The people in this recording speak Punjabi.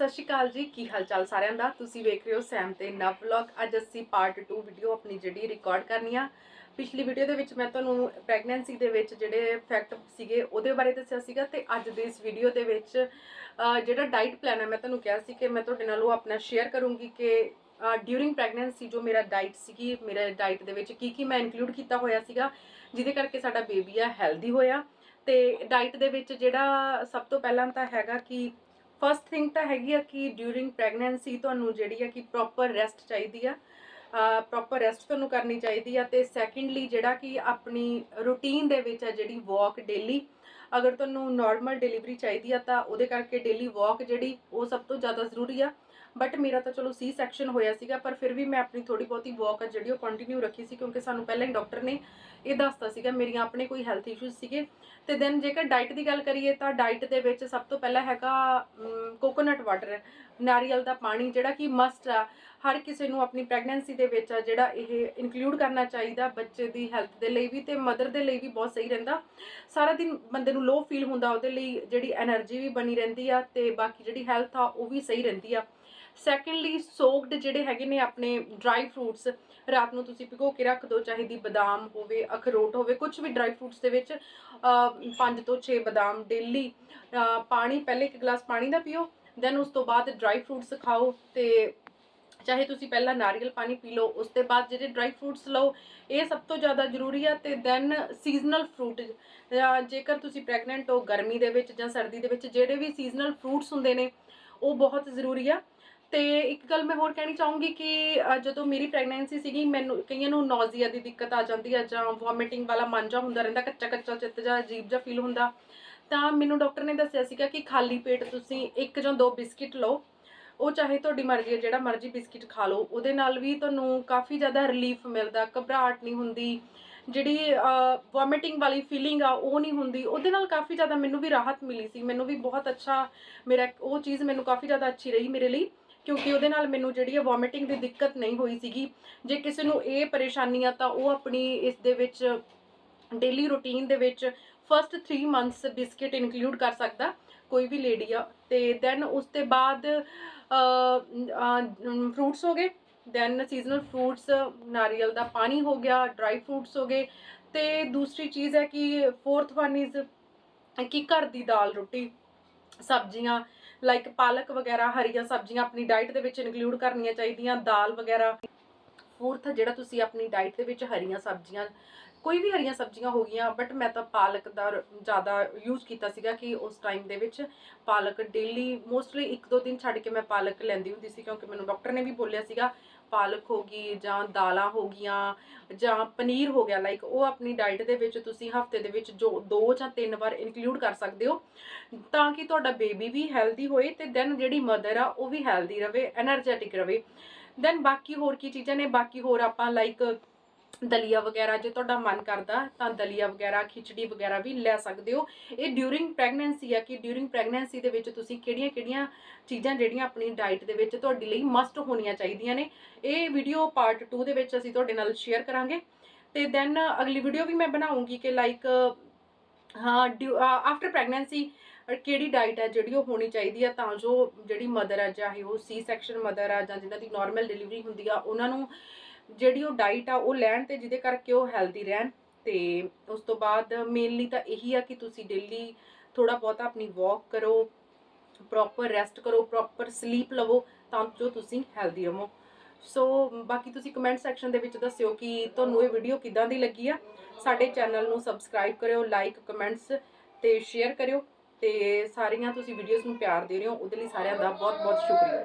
ਸਤਿ ਸ਼੍ਰੀ ਅਕਾਲ ਜੀ, ਕੀ ਹਾਲ ਚਾਲ ਸਾਰਿਆਂ ਦਾ? ਤੁਸੀਂ ਵੇਖ ਰਹੇ ਹੋ ਸੈਮ ਤੇ ਨਵ ਵਲੌਗ। ਅੱਜ ਅਸੀਂ ਪਾਰਟ 2 ਵੀਡੀਓ ਆਪਣੀ ਜਿਹੜੀ ਰਿਕਾਰਡ ਕਰਨੀ ਆ। ਪਿਛਲੀ ਵੀਡੀਓ ਦੇ ਵਿੱਚ ਮੈਂ ਤੁਹਾਨੂੰ ਪ੍ਰੈਗਨੈਂਸੀ ਦੇ ਵਿੱਚ ਜਿਹੜੇ ਫੈਕਟ ਸੀਗੇ, ਉਹਦੇ ਬਾਰੇ ਦੱਸਿਆ ਸੀਗਾ ਤੇ ਅੱਜ ਦੇ ਇਸ ਵੀਡੀਓ ਦੇ ਵਿੱਚ ਜਿਹੜਾ ਡਾਈਟ ਪਲਾਨ ਹੈ ਮੈਂ ਤੁਹਾਨੂੰ ਕਿਹਾ ਸੀ ਕਿ ਮੈਂ ਤੁਹਾਡੇ ਨਾਲ ਉਹ ਆਪਣਾ ਸ਼ੇਅਰ ਕਰੂੰਗੀ ਕਿ ਡਿਊਰਿੰਗ ਪ੍ਰੈਗਨੈਂਸੀ ਜੋ ਮੇਰਾ ਡਾਈਟ ਸੀਗੀ, ਮੇਰੇ ਡਾਈਟ ਦੇ ਵਿੱਚ ਕੀ ਕੀ ਮੈਂ ਇਨਕਲੂਡ ਕੀਤਾ ਹੋਇਆ ਸੀਗਾ, ਜਿਹਦੇ ਕਰਕੇ ਸਾਡਾ ਬੇਬੀ ਆ ਹੈਲਦੀ ਹੋਇਆ। ਤੇ ਡਾਈਟ ਦੇ ਵਿੱਚ ਜਿਹੜਾ ਸਭ ਤੋਂ ਪਹਿਲਾਂ ਤਾਂ ਹੈਗਾ ਕਿ ਫਰਸਟ ਥਿੰਗ ਤਾਂ ਹੈਗੀ ਆ ਕਿ ਡਿਊਰਿੰਗ ਪ੍ਰੈਗਨੈਂਸੀ ਤੁਹਾਨੂੰ ਜਿਹੜੀ ਆ ਕਿ ਪ੍ਰੋਪਰ ਰੈਸਟ ਚਾਹੀਦੀ ਆ। ਪ੍ਰੋਪਰ ਰੈਸਟ ਤੁਹਾਨੂੰ ਕਰਨੀ ਚਾਹੀਦੀ ਆ ਤੇ ਸੈਕੰਡਲੀ ਜਿਹੜਾ ਕਿ ਆਪਣੀ ਰੂਟੀਨ ਦੇ ਵਿੱਚ ਆ ਜਿਹੜੀ ਵਾਕ ਡੇਲੀ ਅਗਰ ਤੁਹਾਨੂੰ ਨਾਰਮਲ ਡਿਲੀਵਰੀ ਚਾਹੀਦੀ ਆ ਤਾਂ ਉਹਦੇ ਕਰਕੇ ਡੇਲੀ ਵਾਕ ਜਿਹੜੀ ਉਹ ਸਭ ਤੋਂ ਜ਼ਿਆਦਾ ਜ਼ਰੂਰੀ ਆ। ਬਟ ਮੇਰਾ ਤਾਂ ਚਲੋ ਸੀ ਸੈਕਸ਼ਨ ਹੋਇਆ ਸੀਗਾ, ਪਰ ਫਿਰ ਵੀ ਮੈਂ ਆਪਣੀ ਥੋੜੀ ਬਹੁਤੀ ਵਾਕ ਜਿਹੜੀ ਉਹ ਕੰਟੀਨਿਊ ਰੱਖੀ ਸੀ, ਕਿਉਂਕਿ ਸਾਨੂੰ ਪਹਿਲਾਂ ਹੀ ਡਾਕਟਰ ਨੇ ਇਹ ਦੱਸਤਾ ਸੀਗਾ, ਮੇਰੀਆਂ ਆਪਣੇ ਕੋਈ ਹੈਲਥ ਇਸ਼ੂਜ਼ ਸੀਗੇ। ਤੇ ਦੈਨ ਜੇਕਰ ਡਾਈਟ ਦੀ ਗੱਲ ਕਰੀਏ ਤਾਂ ਡਾਈਟ ਦੇ ਵਿੱਚ ਸਭ ਤੋਂ ਪਹਿਲਾਂ ਹੈਗਾ ਕੋਕੋਨਟ ਵਾਟਰ ਨਾਰੀਅਲ ਦਾ ਪਾਣੀ ਜਿਹੜਾ ਕਿ ਮਸਟ ਆ। ਹਰ ਕਿਸੇ ਨੂੰ ਆਪਣੀ ਪ੍ਰੈਗਨੈਂਸੀ ਦੇ ਵਿੱਚ ਆ ਜਿਹੜਾ ਇਹ ਇਨਕਲੂਡ ਕਰਨਾ ਚਾਹੀਦਾ ਬੱਚੇ ਦੀ ਹੈਲਥ ਦੇ ਲਈ ਵੀ ਤੇ ਮਦਰ ਦੇ ਲਈ ਵੀ ਬਹੁਤ ਸਹੀ ਰਹਿੰਦਾ। ਸਾਰਾ ਦਿਨ ਬੰਦੇ ਨੂੰ ਲੋ ਫੀਲ ਹੁੰਦਾ, ਉਹਦੇ ਲਈ ਜਿਹੜੀ એનર્ਜੀ ਵੀ ਬਣੀ ਰਹਿੰਦੀ ਆ ਤੇ ਬਾਕੀ ਜਿਹੜੀ ਹੈਲਥ ਆ ਉਹ ਵੀ ਸਹੀ ਰਹਿੰਦੀ ਆ। ਸੈਕੰਡਲੀ ਸੋਕਡ ਜਿਹੜੇ ਹੈਗੇ ਨੇ ਆਪਣੇ ਡਰਾਈ ਫਰੂਟਸ ਰਾਤ ਨੂੰ ਤੁਸੀਂ ਭਿਗੋ ਕੇ ਰੱਖ ਦਿਓ ਚਾਹੇ ਦੀ ਬਦਾਮ ਹੋਵੇ, ਅਖਰੋਟ ਹੋਵੇ ਕੁਝ ਵੀ ਡਰਾਈ ਫਰੂਟਸ ਦੇ ਵਿੱਚ 5 ਤੋਂ 6 ਬਦਾਮ ਡੇਲੀ ਪਾਣੀ, ਪਹਿਲੇ ਇੱਕ ਗਲਾਸ ਪਾਣੀ ਦਾ ਪੀਓ ਦੈਨ ਉਸ ਤੋਂ ਬਾਅਦ ਡਰਾਈ ਫਰੂਟਸ ਖਾਓ ਤੇ ਚਾਹੇ ਤੁਸੀਂ ਪਹਿਲਾਂ ਨਾਰੀਅਲ ਪਾਣੀ ਪੀ ਲਓ, ਉਸ ਤੋਂ ਬਾਅਦ ਜਿਹੜੇ ਡਰਾਈ ਫਰੂਟਸ ਲਓ, ਇਹ ਸਭ ਤੋਂ ਜ਼ਿਆਦਾ ਜ਼ਰੂਰੀ ਆ ਤੇ ਦੈਨ ਸੀਜ਼ਨਲ ਫਰੂਟ ਜੇਕਰ ਤੁਸੀਂ ਪ੍ਰੈਗਨੈਂਟ ਹੋ ਗਰਮੀ ਦੇ ਵਿੱਚ ਜਾਂ ਸਰਦੀ ਦੇ ਵਿੱਚ, ਜਿਹੜੇ ਵੀ ਸੀਜ਼ਨਲ ਫਰੂਟਸ ਹੁੰਦੇ ਨੇ, ਉਹ ਬਹੁਤ ਜ਼ਰੂਰੀ ਆ। ਤੇ ਇੱਕ ਗੱਲ ਮੈਂ ਹੋਰ ਕਹਿਣੀ ਚਾਹੂੰਗੀ ਕਿ ਜਦੋਂ ਮੇਰੀ ਪ੍ਰੈਗਨੈਂਸੀ ਸੀਗੀ, ਮੈਨੂੰ ਕਈਆਂ ਨੂੰ ਨੌਜ਼ੀਆ ਦੀ ਦਿੱਕਤ ਆ ਜਾਂਦੀ ਆ ਜਾਂ ਵੋਮਿਟਿੰਗ ਵਾਲਾ ਮਨ ਜਾ ਹੁੰਦਾ ਰਹਿੰਦਾ ਕੱਚਾ ਕੱਚਾ ਚਿੱਤ ਜਾ ਅਜੀਬ ਜਿਹਾ ਫੀਲ ਹੁੰਦਾ, ਤਾਂ ਮੈਨੂੰ ਡਾਕਟਰ ਨੇ ਦੱਸਿਆ ਸੀਗਾ ਕਿ ਖਾਲੀ ਪੇਟ ਤੁਸੀਂ ਇੱਕ ਜਾਂ ਦੋ ਬਿਸਕਿਟ ਲਓ। ਉਹ ਚਾਹੇ ਤੁਹਾਡੀ ਮਰਜ਼ੀ ਹੈ ਜਿਹੜਾ ਮਰਜ਼ੀ ਬਿਸਕਿਟ ਖਾ ਲਓ। ਉਹਦੇ ਨਾਲ ਵੀ ਤੁਹਾਨੂੰ ਕਾਫੀ ਜ਼ਿਆਦਾ ਰਿਲੀਫ ਮਿਲਦਾ, ਘਬਰਾਹਟ ਨਹੀਂ ਹੁੰਦੀ। ਜਿਹੜੀ ਵੋਮਿਟਿੰਗ ਵਾਲੀ ਫੀਲਿੰਗ ਆ, ਉਹ ਨਹੀਂ ਹੁੰਦੀ। ਉਹਦੇ ਨਾਲ ਕਾਫੀ ਜ਼ਿਆਦਾ ਮੈਨੂੰ ਵੀ ਰਾਹਤ ਮਿਲੀ ਸੀ। ਮੈਨੂੰ ਵੀ ਬਹੁਤ ਅੱਛਾ, ਮੇਰਾ, ਉਹ ਚੀਜ਼ ਮੈਨੂੰ ਕਾਫੀ ਜ਼ਿਆਦਾ ਅੱਛੀ ਰਹੀ ਮੇਰੇ ਲਈ। ਕਿਉਂਕਿ ਉਹਦੇ ਨਾਲ ਮੈਨੂੰ ਜਿਹੜੀ ਹੈ ਵੋਮਿਟਿੰਗ ਦੀ ਦਿੱਕਤ ਨਹੀਂ ਹੋਈ ਸੀਗੀ। ਜੇ ਕਿਸੇ ਨੂੰ ਇਹ ਪਰੇਸ਼ਾਨੀ ਆ ਤਾਂ ਉਹ ਆਪਣੀ ਇਸ ਦੇ ਵਿੱਚ ਡੇਲੀ ਰੂਟੀਨ ਦੇ ਵਿੱਚ ਫਸਟ 3 ਮੰਥਸ ਬਿਸਕਿਟ ਇਨਕਲੂਡ ਕਰ ਸਕਦਾ, ਕੋਈ ਵੀ ਲੇਡੀ ਆ। ਤੇ ਦੈਨ ਉਸ ਤੋਂ ਬਾਅਦ ਫਰੂਟਸ ਹੋ ਗਏ। ਦੈਨ ਸੀਜ਼ਨਲ ਫਰੂਟਸ ਨਾਰੀਅਲ ਦਾ ਪਾਣੀ ਹੋ ਗਿਆ ਡਰਾਈ ਫਰੂਟਸ ਹੋ ਗਏ। ਤੇ ਦੂਸਰੀ ਚੀਜ਼ ਹੈ ਕਿ ਫੋਰਥ ਵਨ ਇਜ਼ ਕਿ ਘਰ ਦੀ ਦਾਲ ਰੋਟੀ, ਸਬਜ਼ੀਆਂ ਲਾਈਕ ਪਾਲਕ ਵਗੈਰਾ, ਹਰੀਆਂ ਸਬਜ਼ੀਆਂ ਆਪਣੀ ਡਾਈਟ ਦੇ ਵਿੱਚ ਇਨਕਲੂਡ ਕਰਨੀਆਂ ਚਾਹੀਦੀਆਂ, ਦਾਲ ਵਗੈਰਾ। ਫੋਰਥ ਜਿਹੜਾ ਤੁਸੀਂ ਆਪਣੀ ਡਾਈਟ ਦੇ ਵਿੱਚ ਹਰੀਆਂ ਸਬਜ਼ੀਆਂ, ਕੋਈ ਵੀ ਹਰੀਆਂ ਸਬਜ਼ੀਆਂ ਹੋ ਗਈਆਂ ਬਟ ਮੈਂ ਤਾਂ ਪਾਲਕ ਦਾ ਜ਼ਿਆਦਾ ਯੂਜ਼ ਕੀਤਾ ਸੀਗਾ ਕਿ ਉਸ ਟਾਈਮ ਦੇ ਵਿੱਚ ਪਾਲਕ ਡੇਲੀ ਮੋਸਟਲੀ ਇੱਕ ਦੋ ਦਿਨ ਛੱਡ ਕੇ ਮੈਂ ਪਾਲਕ ਲੈਂਦੀ ਹੁੰਦੀ ਸੀ ਕਿਉਂਕਿ ਮੈਨੂੰ ਡਾਕਟਰ ਨੇ ਵੀ ਬੋਲਿਆ ਸੀਗਾ ਪਾਲਕ ਹੋ ਗਈ ਜਾਂ ਦਾਲਾਂ ਹੋ ਗਈਆਂ ਜਾਂ ਪਨੀਰ ਹੋ ਗਿਆ ਲਾਈਕ ਉਹ ਆਪਣੀ ਡਾਈਟ ਦੇ ਵਿੱਚ ਤੁਸੀਂ ਹਫ਼ਤੇ ਦੇ ਵਿੱਚ ਜੋ ਦੋ ਜਾਂ ਤਿੰਨ ਵਾਰ ਇਨਕਲੂਡ ਕਰ ਸਕਦੇ ਹੋ ਤਾਂ ਕਿ ਤੁਹਾਡਾ ਬੇਬੀ ਵੀ ਹੈਲਦੀ ਹੋਏ ਤੇ ਦੈਨ ਜਿਹੜੀ ਮਦਰ ਆ ਉਹ ਵੀ ਹੈਲਦੀ ਰਹੇ એનર્ਜੈਟਿਕ ਰਹੇ ਦੈਨ ਬਾਕੀ ਹੋਰ ਕੀ ਚੀਜ਼ਾਂ ਨੇ, ਬਾਕੀ ਹੋਰ ਆਪਾਂ ਲਾਈਕ ਦਲੀਆ ਵਗੈਰਾ ਜੇ ਤੁਹਾਡਾ ਮਨ ਕਰਦਾ, ਤਾਂ ਦਲੀਆ ਵਗੈਰਾ, ਖਿਚੜੀ ਵਗੈਰਾ ਵੀ ਲੈ ਸਕਦੇ ਹੋ। ਇਹ ਡਿਊਰਿੰਗ ਪ੍ਰੈਗਨੈਂਸੀ ਆ ਕਿ ਡਿਊਰਿੰਗ ਪ੍ਰੈਗਨੈਂਸੀ ਦੇ ਵਿੱਚ ਤੁਸੀਂ ਕਿਹੜੀਆਂ-ਕਿਹੜੀਆਂ ਚੀਜ਼ਾਂ ਜਿਹੜੀਆਂ ਆਪਣੀ ਡਾਈਟ ਦੇ ਵਿੱਚ ਤੁਹਾਡੇ ਲਈ ਮਸਟ ਹੋਣੀਆਂ ਚਾਹੀਦੀਆਂ ਨੇ। ਇਹ ਵੀਡੀਓ ਪਾਰਟ 2 ਦੇ ਵਿੱਚ ਅਸੀਂ ਤੁਹਾਡੇ ਨਾਲ ਸ਼ੇਅਰ ਕਰਾਂਗੇ। ਤੇ ਦੈਨ ਅਗਲੀ ਵੀਡੀਓ ਵੀ ਮੈਂ ਬਣਾਉਂਗੀ ਕਿ ਲਾਈਕ ਹਾਂ ਆਫਟਰ ਪ੍ਰੈਗਨੈਂਸੀ ਕਿਹੜੀ ਡਾਈਟ ਹੈ ਜਿਹੜੀ ਉਹ ਹੋਣੀ ਚਾਹੀਦੀ ਹੈ ਤਾਂ ਜੋ ਜਿਹੜੀ ਮਦਰ ਹੈ ਚਾਹੇ ਉਹ ਸੀ ਸੈਕਸ਼ਨ ਮਦਰ ਆ ਜਾਂ ਜਿਨ੍ਹਾਂ ਦੀ ਨਾਰਮਲ ਡਿਲੀਵਰੀ ਹੁੰਦੀ ਆ, ਉਹਨਾਂ ਨੂੰ ਜਿਹੜੀ ਉਹ ਡਾਈਟ ਆ, ਉਹ ਲੈਣ ਤੇ ਜਿਹਦੇ ਕਰਕੇ ਉਹ ਹੈਲਦੀ ਰਹਿਣ ਤੇ ਉਸ ਤੋਂ ਬਾਅਦ ਮੇਨਲੀ ਤਾਂ ਇਹੀ ਆ ਕਿ ਤੁਸੀਂ ਡੇਲੀ ਥੋੜਾ ਬਹੁਤਾ ਆਪਣੀ ਵਾਕ ਕਰੋ ਪ੍ਰੋਪਰ ਰੈਸਟ ਕਰੋ ਪ੍ਰੋਪਰ ਸਲੀਪ ਲਵੋ ਤਾਂ ਜੋ ਤੁਸੀਂ ਹੈਲਦੀ ਰਹੋ। ਸੋ ਬਾਕੀ ਤੁਸੀਂ ਕਮੈਂਟ ਸੈਕਸ਼ਨ ਦੇ ਵਿੱਚ ਦੱਸਿਓ ਕਿ ਤੁਹਾਨੂੰ ਇਹ ਵੀਡੀਓ ਕਿੱਦਾਂ ਦੀ ਲੱਗੀ ਆ। ਸਾਡੇ ਚੈਨਲ ਨੂੰ ਸਬਸਕ੍ਰਾਈਬ ਕਰਿਓ ਲਾਈਕ ਕਮੈਂਟਸ ਤੇ ਸ਼ੇਅਰ ਕਰਿਓ ਤੇ ਸਾਰੀਆਂ ਤੁਸੀਂ ਵੀਡੀਓਜ਼ ਨੂੰ ਪਿਆਰ ਦੇ ਰਹੇ ਹੋ, ਉਹਦੇ ਲਈ ਸਾਰਿਆਂ ਦਾ ਬਹੁਤ ਬਹੁਤ ਸ਼ੁਕਰੀਆ।